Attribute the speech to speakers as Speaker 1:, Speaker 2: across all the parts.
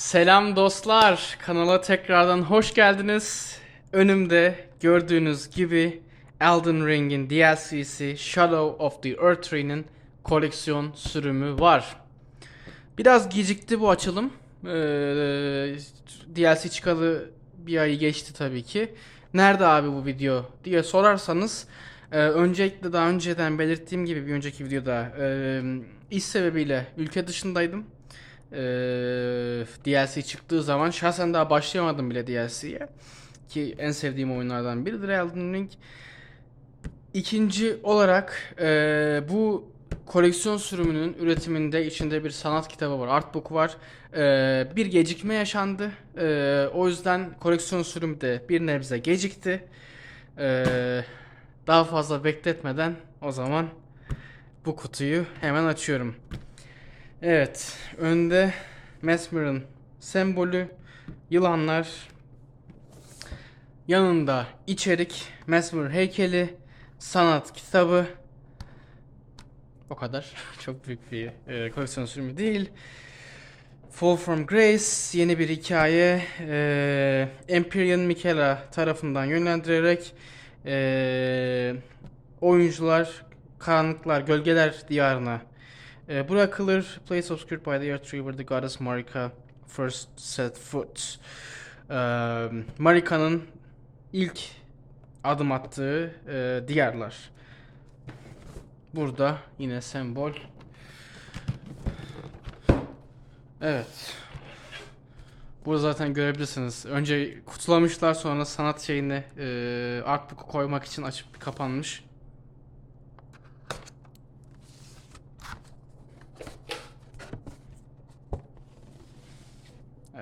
Speaker 1: Selam dostlar, kanala tekrardan hoş geldiniz. Önümde gördüğünüz gibi Elden Ring'in DLC'si Shadow of the Earth Tree'nin koleksiyon sürümü var. Biraz gecikti bu açılım. Ee, DLC çıkalı bir ayı geçti tabii ki. Nerede abi bu video diye sorarsanız e, öncelikle daha önceden belirttiğim gibi bir önceki videoda e, iş sebebiyle ülke dışındaydım. Ee, DLC çıktığı zaman şahsen daha başlayamadım bile DLC'ye. Ki en sevdiğim oyunlardan biridir Elden Ring. İkinci olarak e, bu koleksiyon sürümünün üretiminde içinde bir sanat kitabı var, artbook var. E, bir gecikme yaşandı. E, o yüzden koleksiyon sürümü de bir nebze gecikti. E, daha fazla bekletmeden o zaman bu kutuyu hemen açıyorum. Evet, önde Mesmer'ın sembolü, yılanlar, yanında içerik, Mesmer heykeli, sanat kitabı. O kadar. Çok büyük bir e, koleksiyon sürümü değil. Fall from Grace yeni bir hikaye. E, Empyrean Michaela tarafından yönlendirerek e, oyuncular karanlıklar, gölgeler diyarına e, bırakılır. Place obscured by the where the goddess Marika first set foot. E, Marika'nın ilk adım attığı e, diyarlar. Burada yine sembol. Evet. Burada zaten görebilirsiniz. Önce kutulamışlar sonra sanat şeyini e, artbook'u koymak için açıp kapanmış.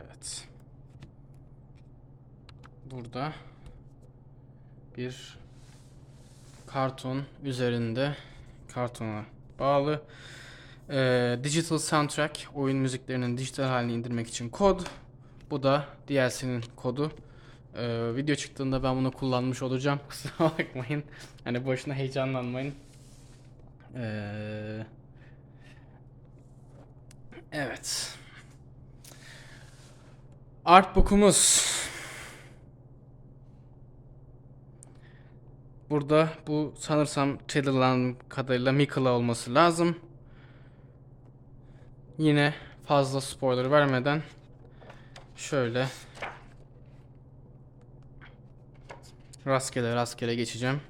Speaker 1: Evet. Burada bir karton üzerinde kartona bağlı eee, digital soundtrack oyun müziklerinin dijital halini indirmek için kod. Bu da DLC'nin kodu. Eee, video çıktığında ben bunu kullanmış olacağım. Kusura bakmayın. Hani boşuna heyecanlanmayın. Eee, evet. Artbook'umuz. Burada bu sanırsam trailer'lan kadarıyla Mikala olması lazım. Yine fazla spoiler vermeden şöyle rastgele rastgele geçeceğim.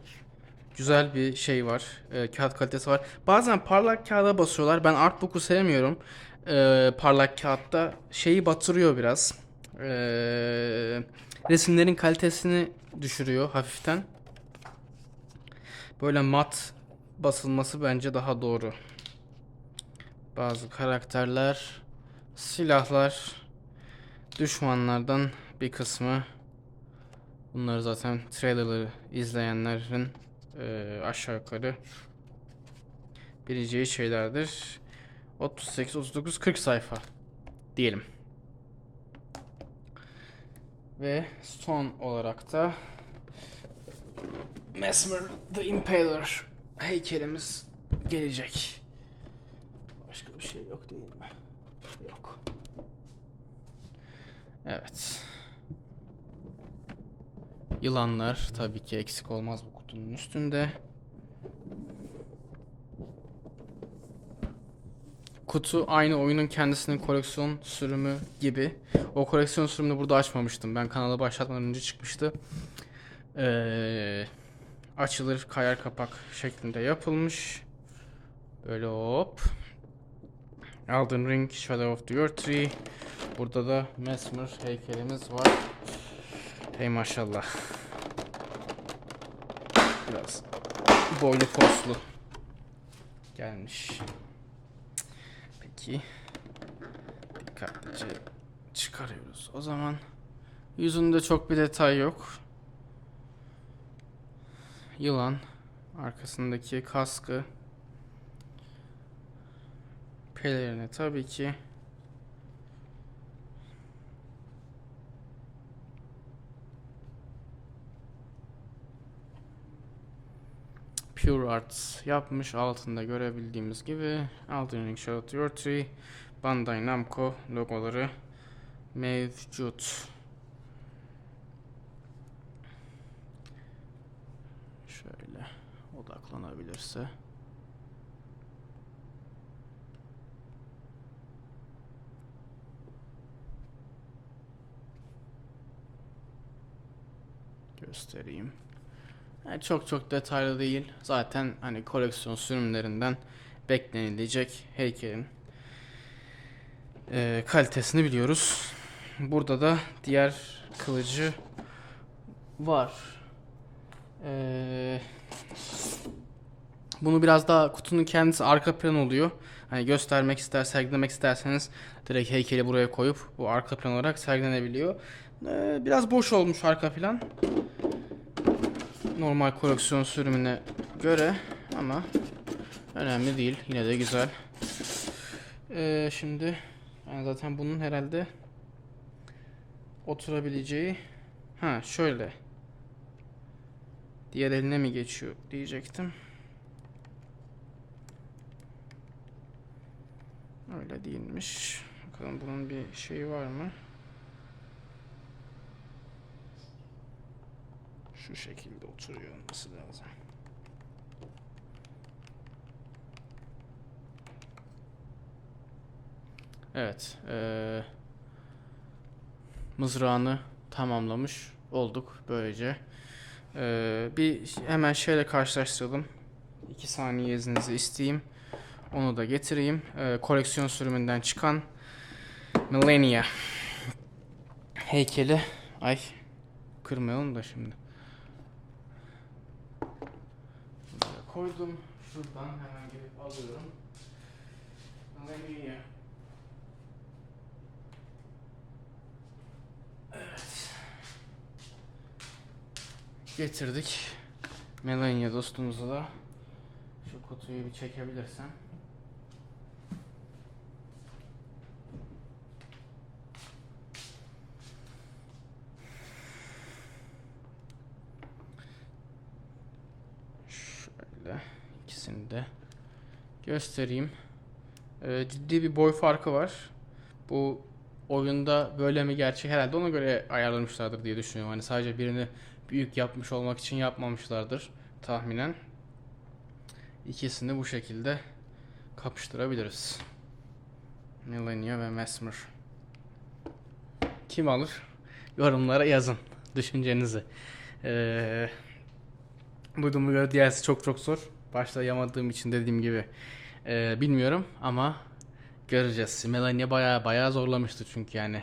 Speaker 1: Güzel bir şey var. e, kağıt kalitesi var. Bazen parlak kağıda basıyorlar. Ben artbook'u sevmiyorum. E, parlak kağıtta şeyi batırıyor biraz. E, resimlerin kalitesini düşürüyor hafiften. Böyle mat basılması bence daha doğru. Bazı karakterler, silahlar, düşmanlardan bir kısmı. Bunları zaten trailerları izleyenlerin eee, aşağı yukarı bileceği şeylerdir. 38, 39, 40 sayfa diyelim. Ve son olarak da Mesmer the Impaler heykelimiz gelecek. Başka bir şey yok değil mi? Yok. Evet. Yılanlar tabii ki eksik olmaz bu kutunun üstünde. Kutu aynı oyunun kendisinin koleksiyon sürümü gibi. O koleksiyon sürümünü burada açmamıştım. Ben kanalı başlatmadan önce çıkmıştı. Ee, açılır kayar kapak şeklinde yapılmış. Böyle hop. Elden Ring, Shadow of the Earth Tree. Burada da Mesmer heykelimiz var. Hey maşallah. Biraz boylu poslu gelmiş. Peki. Dikkatlice çıkarıyoruz. O zaman yüzünde çok bir detay yok. Yılan arkasındaki kaskı pelerini tabii ki Pure Arts yapmış altında görebildiğimiz gibi Elden Ring Shadow Earth Tree Bandai Namco logoları mevcut. Şöyle odaklanabilirse. Göstereyim. Yani çok çok detaylı değil. Zaten hani koleksiyon sürümlerinden beklenilecek heykelin e, kalitesini biliyoruz. Burada da diğer kılıcı var. Ee, bunu biraz daha kutunun kendisi arka plan oluyor. Hani göstermek ister, sergilemek isterseniz direkt heykeli buraya koyup bu arka plan olarak sergilenebiliyor. Ee, biraz boş olmuş arka plan. Normal koleksiyon sürümüne göre ama önemli değil. Yine de güzel. Ee, şimdi yani zaten bunun herhalde oturabileceği ha şöyle diğer eline mi geçiyor diyecektim. Öyle değilmiş. Bakalım bunun bir şeyi var mı? Şu şekilde oturuyor olması lazım. Evet. eee, mızrağını tamamlamış olduk böylece. Eee, bir hemen şeyle karşılaştıralım. 2 saniye izninizi isteyeyim. Onu da getireyim. Eee, koleksiyon sürümünden çıkan Millennia heykeli. Ay kırmayalım da şimdi. Buraya koydum. Şuradan hemen gelip alıyorum. Millennia. getirdik. Melania dostumuzu da şu kutuyu bir çekebilirsen. Şöyle ikisini de göstereyim. Ee, ciddi bir boy farkı var. Bu oyunda böyle mi gerçek herhalde ona göre ayarlamışlardır diye düşünüyorum. Hani sadece birini büyük yapmış olmak için yapmamışlardır tahminen. İkisini bu şekilde kapıştırabiliriz. Millennia ve Mesmer. Kim alır? Yorumlara yazın düşüncenizi. Ee, duyduğuma göre diğerisi çok çok zor. Başlayamadığım için dediğim gibi ee, bilmiyorum ama göreceğiz. Melania bayağı bayağı zorlamıştı çünkü yani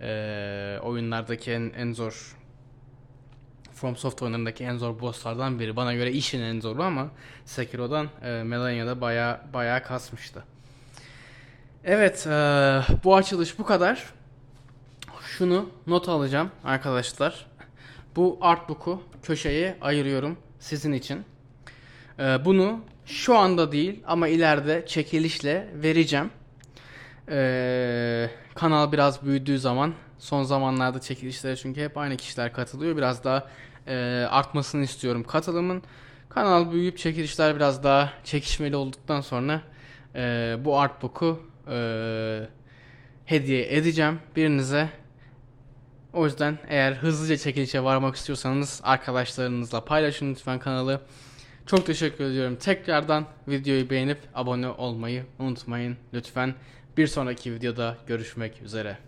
Speaker 1: ee, oyunlardaki en, en zor From Software oyunlarındaki en zor bosslardan biri. Bana göre işin en zoru ama Sekiro'dan e, Melania'da bayağı bayağı kasmıştı. Evet, e, bu açılış bu kadar. Şunu not alacağım arkadaşlar. Bu artbook'u köşeye ayırıyorum sizin için. E, bunu şu anda değil ama ileride çekilişle vereceğim. E, kanal biraz büyüdüğü zaman son zamanlarda çekilişlere çünkü hep aynı kişiler katılıyor. Biraz daha e, artmasını istiyorum katılımın. Kanal büyüyüp çekilişler biraz daha çekişmeli olduktan sonra e, bu artbook'u e, hediye edeceğim birinize. O yüzden eğer hızlıca çekilişe varmak istiyorsanız arkadaşlarınızla paylaşın lütfen kanalı. Çok teşekkür ediyorum. Tekrardan videoyu beğenip abone olmayı unutmayın lütfen. Bir sonraki videoda görüşmek üzere.